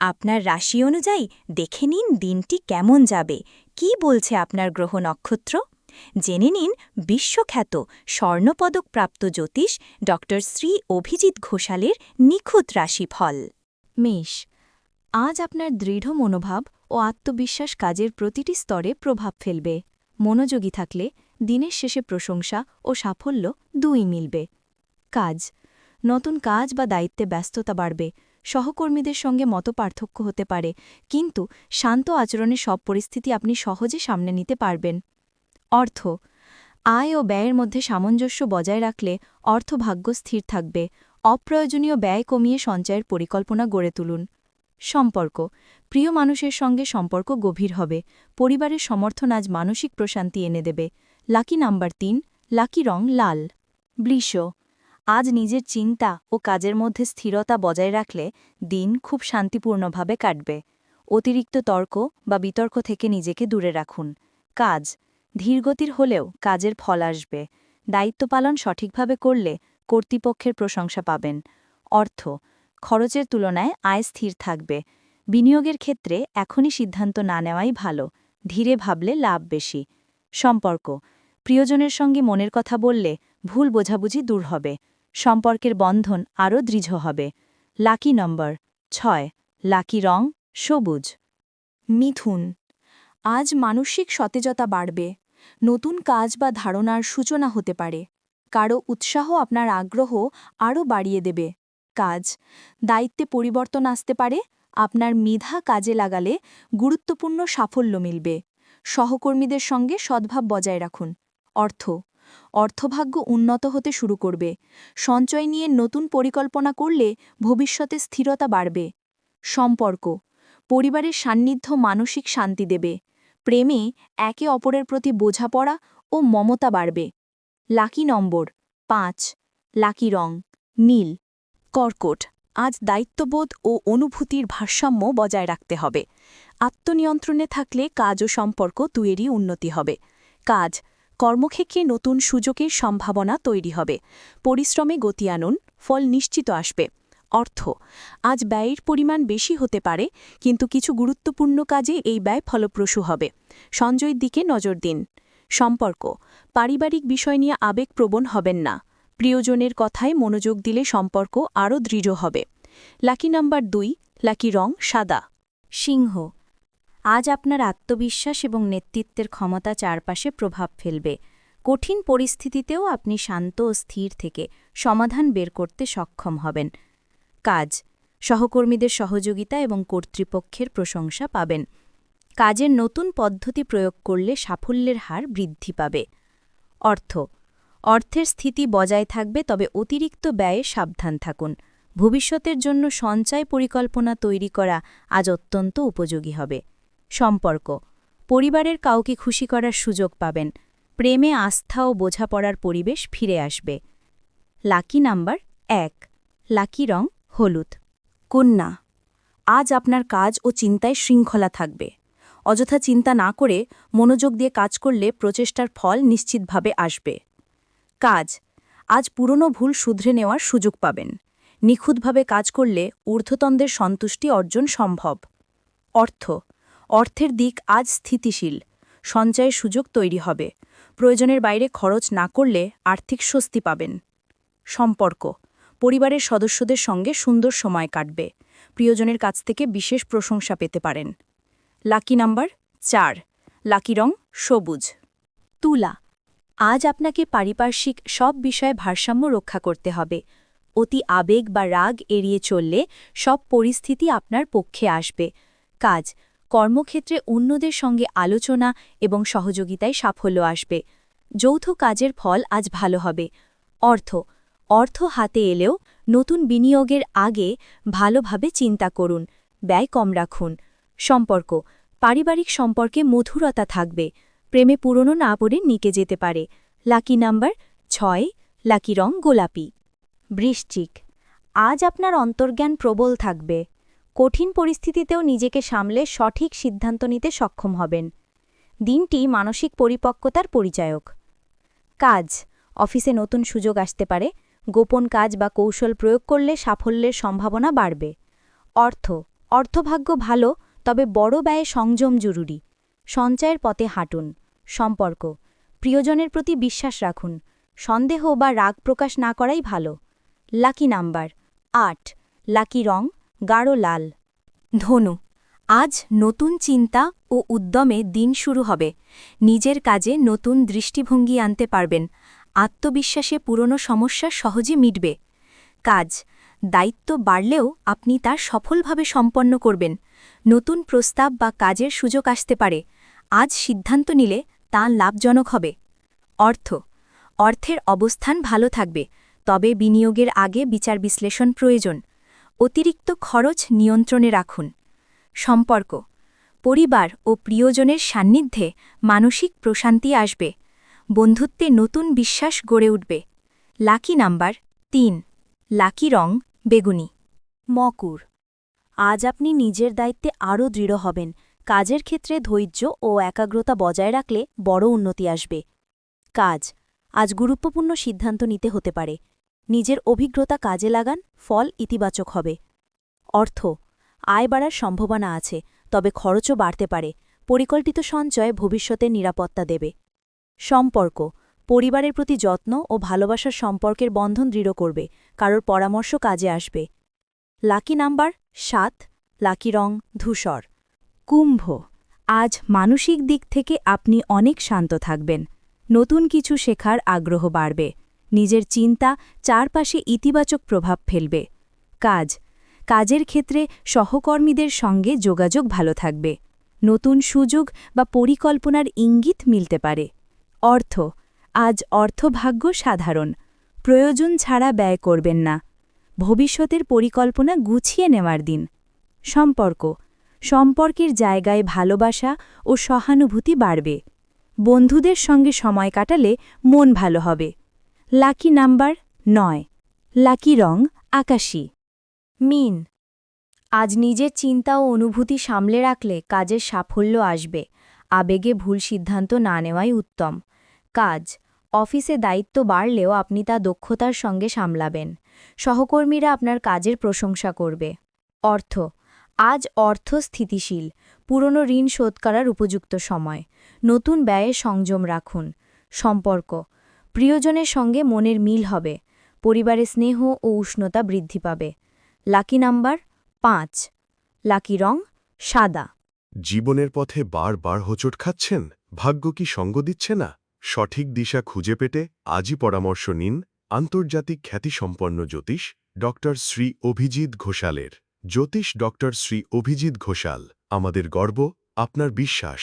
আপনার রাশি অনুযায়ী দেখে নিন দিনটি কেমন যাবে। কি বলছে আপনার গ্রহ নক্ষত্র? জেনে নিন বিশ্বখ্যাত স্বর্ণপদকপ্রাপ্ত জ্যোতিষ ড শ্রী অভিজিৎ ঘোষালের নিখুঁত রাশিফল। মেষ, আজ আপনার দৃঢ় মনোভাব ও আত্মবিশ্বাস কাজের প্রতিটি স্তরে প্রভাব ফেলবে। মনোযোগী থাকলে দিনের শেষে প্রশংসা ও সাফল্য দুই মিলবে। কাজ, নতুন কাজ বা দায়িত্বে ব্যস্ততা বাড়বে। সহকর্মীদের সঙ্গে মতপার্থক্য হতে পারে, কিন্তু শান্ত আচরণে সব পরিস্থিতি আপনি সহজে সামনে নিতে পারবেন। অর্থ, আয় ও ব্যয়ের মধ্যে সামঞ্জস্য বজায় রাখলে অর্থভাগ্য স্থির থাকবে। অপ্রয়োজনীয় ব্যয় কমিয়ে সঞ্চয়ের পরিকল্পনা গড়ে তুলুন। সম্পর্ক, প্রিয় মানুষের সঙ্গে সম্পর্ক গভীর হবে। পরিবারের সমর্থন আজ মানসিক প্রশান্তি এনে দেবে। লাকি নাম্বার তিন, লাকি রং লাল। বৃষ আজ নিজের চিন্তা ও কাজের মধ্যে স্থিরতা বজায় রাখলে দিন খুব শান্তিপূর্ণভাবে কাটবে। অতিরিক্ত তর্ক বা বিতর্ক থেকে নিজেকে দূরে রাখুন। কাজ, ধীরগতির হলেও কাজের ফল আসবে। দায়িত্ব পালন সঠিকভাবে করলে কর্তৃপক্ষের প্রশংসা পাবেন। অর্থ, খরচের তুলনায় আয় স্থির থাকবে। বিনিয়োগের ক্ষেত্রে এখনই সিদ্ধান্ত না নেওয়াই ভালো। ধীরে ভাবলে লাভ বেশি। সম্পর্ক, প্রিয়জনের সঙ্গে মনের কথা বললে ভুল বোঝাবুঝি দূর হবে। সম্পর্কের বন্ধন আরও দৃঢ় হবে। লাকি নম্বর ছয়, লাকি রং, সবুজ। মিথুন, আজ মানসিক সতেজতা বাড়বে। নতুন কাজ বা ধারণার সূচনা হতে পারে। কারও উৎসাহ আপনার আগ্রহ আরও বাড়িয়ে দেবে। কাজ, দায়িত্বে পরিবর্তন আসতে পারে। আপনার মেধা কাজে লাগালে গুরুত্বপূর্ণ সাফল্য মিলবে। সহকর্মীদের সঙ্গে সদ্ভাব বজায় রাখুন। অর্থ অর্থভাগ্য উন্নত হতে শুরু করবে। সঞ্চয় নিয়ে নতুন পরিকল্পনা করলে ভবিষ্যতে স্থিরতা বাড়বে। সম্পর্ক। পরিবারের সান্নিধ্য মানসিক শান্তি দেবে। প্রেমে একে অপরের প্রতি বোঝাপড়া ও মমতা বাড়বে। লাকি নম্বর পাঁচ। লাকি রং। নীল। কর্কট। আজ দায়িত্ববোধ ও অনুভূতির ভারসাম্য বজায় রাখতে হবে। আত্মনিয়ন্ত্রণে থাকলে কাজ ও সম্পর্ক দুয়েরই উন্নতি হবে। কাজ। কর্মক্ষেত্রে নতুন সুযোগের সম্ভাবনা তৈরি হবে। পরিশ্রমে গতি আনুন, ফল নিশ্চিত আসবে। অর্থ, আজ ব্যয়ের পরিমাণ বেশি হতে পারে, কিন্তু কিছু গুরুত্বপূর্ণ কাজে এই ব্যয় ফলপ্রসূ হবে। সঞ্জয়ের দিকে নজর দিন। সম্পর্ক, পারিবারিক বিষয় নিয়ে আবেগপ্রবণ হবেন না। প্রিয়জনের কথায় মনোযোগ দিলে সম্পর্ক আরও দৃঢ় হবে। লাকি নাম্বার দুই, লাকি রং সাদা। সিংহ আজ আপনার আত্মবিশ্বাস এবং নেতৃত্বের ক্ষমতা চারপাশে প্রভাব ফেলবে। কঠিন পরিস্থিতিতেও আপনি শান্ত ও স্থির থেকে সমাধান বের করতে সক্ষম হবেন। কাজ। সহকর্মীদের সহযোগিতা এবং কর্তৃপক্ষের প্রশংসা পাবেন। কাজের নতুন পদ্ধতি প্রয়োগ করলে সাফল্যের হার বৃদ্ধি পাবে। অর্থ। অর্থের স্থিতি বজায় থাকবে, তবে অতিরিক্ত ব্যয়ে সাবধান থাকুন। ভবিষ্যতের জন্য সঞ্চয় পরিকল্পনা তৈরি করা আজ অত্যন্ত উপযোগী হবে। সম্পর্ক। পরিবারের কাউকে খুশি করার সুযোগ পাবেন। প্রেমে আস্থা ও বোঝাপড়ার পরিবেশ ফিরে আসবে। লাকি নাম্বার এক। লাকি রং হলুদ। কন্যা, আজ আপনার কাজ ও চিন্তায় শৃঙ্খলা থাকবে। অযথা চিন্তা না করে মনোযোগ দিয়ে কাজ করলে প্রচেষ্টার ফল নিশ্চিতভাবে আসবে। কাজ, আজ পুরনো ভুল শুধরে নেওয়ার সুযোগ পাবেন। নিখুঁতভাবে কাজ করলে ঊর্ধ্বতনদের সন্তুষ্টি অর্জন সম্ভব। অর্থ অর্থের দিক আজ স্থিতিশীল। সঞ্চয়ের সুযোগ তৈরি হবে। প্রয়োজনের বাইরে খরচ না করলে আর্থিক স্বস্তি পাবেন। সম্পর্ক। পরিবারের সদস্যদের সঙ্গে সুন্দর সময় কাটবে। প্রিয়জনের কাছ থেকে বিশেষ প্রশংসা পেতে পারেন। লাকি নাম্বার চার। লাকি রং সবুজ। তুলা। আজ আপনাকে পারিপার্শ্বিক সব বিষয়ে ভারসাম্য রক্ষা করতে হবে। অতি আবেগ বা রাগ এড়িয়ে চললে সব পরিস্থিতি আপনার পক্ষে আসবে। কাজ। কর্মক্ষেত্রে অন্যদের সঙ্গে আলোচনা এবং সহযোগিতায় সাফল্য আসবে। যৌথ কাজের ফল আজ ভালো হবে। অর্থ। অর্থ হাতে এলেও নতুন বিনিয়োগের আগে ভালোভাবে চিন্তা করুন, ব্যয় কম রাখুন। সম্পর্ক। পারিবারিক সম্পর্কে মধুরতা থাকবে। প্রেমে পুরনো না পড়ে নিকে যেতে পারে। লাকি নাম্বার ছয়, লাকি রং গোলাপি। বৃশ্চিক। আজ আপনার অন্তর্জ্ঞান প্রবল থাকবে। কঠিন পরিস্থিতিতেও নিজেকে সামলে সঠিক সিদ্ধান্ত নিতে সক্ষম হবেন। দিনটি মানসিক পরিপক্কতার পরিচায়ক। কাজ। অফিসে নতুন সুযোগ আসতে পারে। গোপন কাজ বা কৌশল প্রয়োগ করলে সাফল্যের সম্ভাবনা বাড়বে। অর্থ। অর্থভাগ্য ভালো, তবে বড় ব্যয়ে সংযম জরুরি। সঞ্চয়ের পথে হাঁটুন। সম্পর্ক। প্রিয়জনের প্রতি বিশ্বাস রাখুন। সন্দেহ বা রাগ প্রকাশ না করাই ভালো। Lucky number. আট। লাকি রং গাঢ় লাল। ধনু, আজ নতুন চিন্তা ও উদ্যমে দিন শুরু হবে। নিজের কাজে নতুন দৃষ্টিভঙ্গি আনতে পারবেন। আত্মবিশ্বাসে পুরনো সমস্যা সহজে মিটবে। কাজ, দায়িত্ব বাড়লেও আপনি তা সফলভাবে সম্পন্ন করবেন। নতুন প্রস্তাব বা কাজের সুযোগ আসতে পারে। আজ সিদ্ধান্ত নিলে তা লাভজনক হবে। অর্থ, অর্থের অবস্থান ভালো থাকবে। তবে বিনিয়োগের আগে বিচার বিশ্লেষণ প্রয়োজন। অতিরিক্ত খরচ নিয়ন্ত্রণে রাখুন। সম্পর্ক, পরিবার ও প্রিয়জনের সান্নিধ্যে মানসিক প্রশান্তি আসবে। বন্ধুত্বে নতুন বিশ্বাস গড়ে উঠবে। লাকি নাম্বার তিন, লাকি রং, বেগুনি। মকুর, আজ আপনি নিজের দায়িত্বে আরও দৃঢ় হবেন। কাজের ক্ষেত্রে ধৈর্য ও একাগ্রতা বজায় রাখলে বড় উন্নতি আসবে। কাজ, আজ গুরুত্বপূর্ণ সিদ্ধান্ত নিতে হতে পারে। নিজের অভিজ্ঞতা কাজে লাগান, ফল ইতিবাচক হবে। অর্থ, আয় বাড়ার সম্ভাবনা আছে, তবে খরচও বাড়তে পারে। পরিকল্পিত সঞ্চয় ভবিষ্যতে নিরাপত্তা দেবে। সম্পর্ক, পরিবারের প্রতি যত্ন ও ভালোবাসার সম্পর্কের বন্ধন দৃঢ় করবে, কারোর পরামর্শ কাজে আসবে। লাকি নাম্বার সাত, লাকি রং, ধূসর। কুম্ভ, আজ মানসিক দিক থেকে আপনি অনেক শান্ত থাকবেন। নতুন কিছু শেখার আগ্রহ বাড়বে। নিজের চিন্তা চারপাশে ইতিবাচক প্রভাব ফেলবে। কাজ। কাজের ক্ষেত্রে সহকর্মীদের সঙ্গে যোগাযোগ ভালো থাকবে। নতুন সুযোগ বা পরিকল্পনার ইঙ্গিত মিলতে পারে। অর্থ। আজ অর্থভাগ্য সাধারণ। প্রয়োজন ছাড়া ব্যয় করবেন না। ভবিষ্যতের পরিকল্পনা গুছিয়ে নেওয়ার দিন। সম্পর্ক। সম্পর্কের জায়গায় ভালোবাসা ও সহানুভূতি বাড়বে। বন্ধুদের সঙ্গে সময় কাটালে মন ভালো হবে। লাকি নাম্বার নয়। লাকি রং আকাশী। মিন। আজ নিজের চিন্তা ও অনুভূতি সামলে রাখলে কাজের সাফল্য আসবে। আবেগে ভুল সিদ্ধান্ত না নেওয়াই উত্তম। কাজ। অফিসে দায়িত্ব বাড়লেও আপনি তা দক্ষতার সঙ্গে সামলাবেন। সহকর্মীরা আপনার কাজের প্রশংসা করবে। অর্থ। আজ অর্থ স্থিতিশীল। পুরনো ঋণ শোধ করার উপযুক্ত সময়। নতুন ব্যয়ে সংযম রাখুন। সম্পর্ক। প্রিয়জনের সঙ্গে মনের মিল হবে, পরিবারে স্নেহ ও উষ্ণতা বৃদ্ধি পাবে। লাকি নাম্বার পাঁচ। লাকি রং সাদা। জীবনের পথে বারবার হোঁচট খাচ্ছেন, ভাগ্য কি সঙ্গ দিচ্ছে না? সঠিক দিশা খুঁজে পেতে আজই পরামর্শ নিন আন্তর্জাতিক খ্যাতিসম্পন্ন জ্যোতিষ ড শ্রী অভিজিৎ ঘোষালের। জ্যোতিষ ড শ্রী অভিজিৎ ঘোষাল, আমাদের গর্ব, আপনার বিশ্বাস।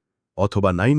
অথবা নাইন